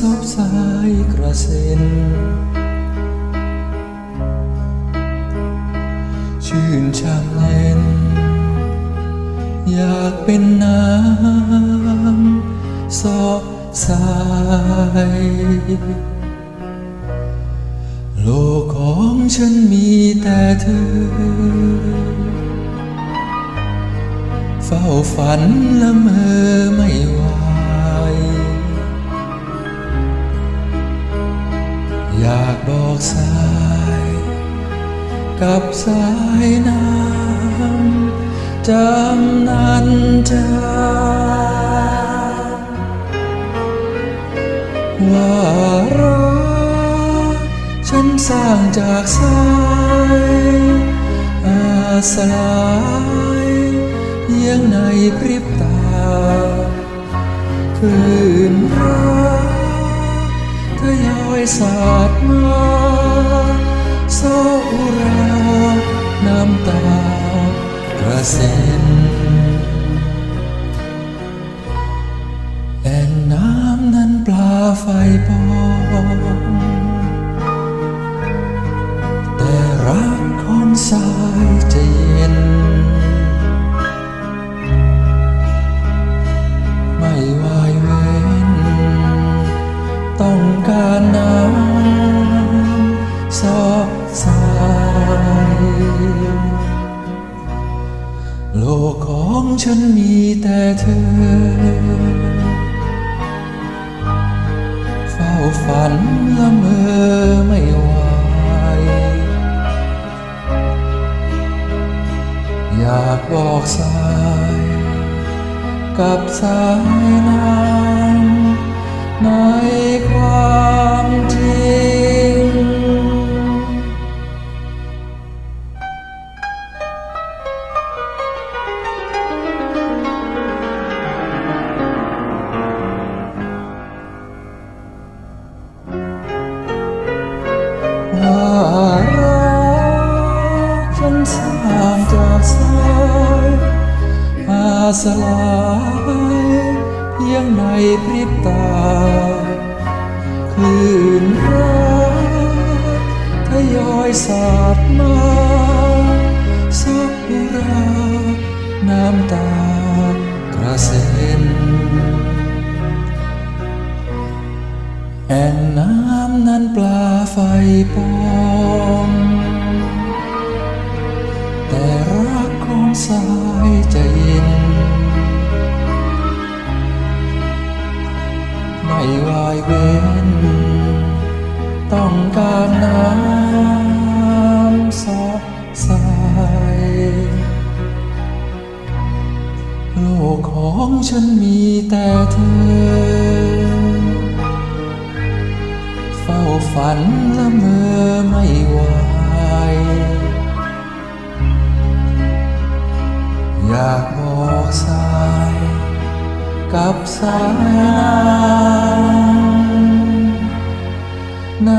ซบสายกระเซ็น ชื่นช่างเย็น อยากเป็นน้ำซอบสาย โลกของฉันมีแต่เธอ เฝ้าฝันละเมอไม่ไหากบอกสาย กับสายน้ำจำนันจาว่ารักฉันสร้างจากสายอาสลายเพียงในพริบตาคืนรัก ยสาดมาโซอุรา น้ำตากระเซ็นแอ่งน้ำนั้นปลาไฟปองแต่รักของสายจะเย็น ฉันมีแต่เธอ เฝ้าฝันละเมอไม่ไหวอยากบอกสาย กับสายน้ สลายเพียงในพริบตา คลื่นรักทยอยสาดมาสักบุราน้ำตากระเซ็นแอ่งน้ำนั้นปลาไฟปอ ไม่วายเว้น ต้องการน้ำสอบสายโลกของฉันมีแต่เธอ เฝ้าฝันละเมอไม่ไหวอยากบอกสาย กับสายน้ำใน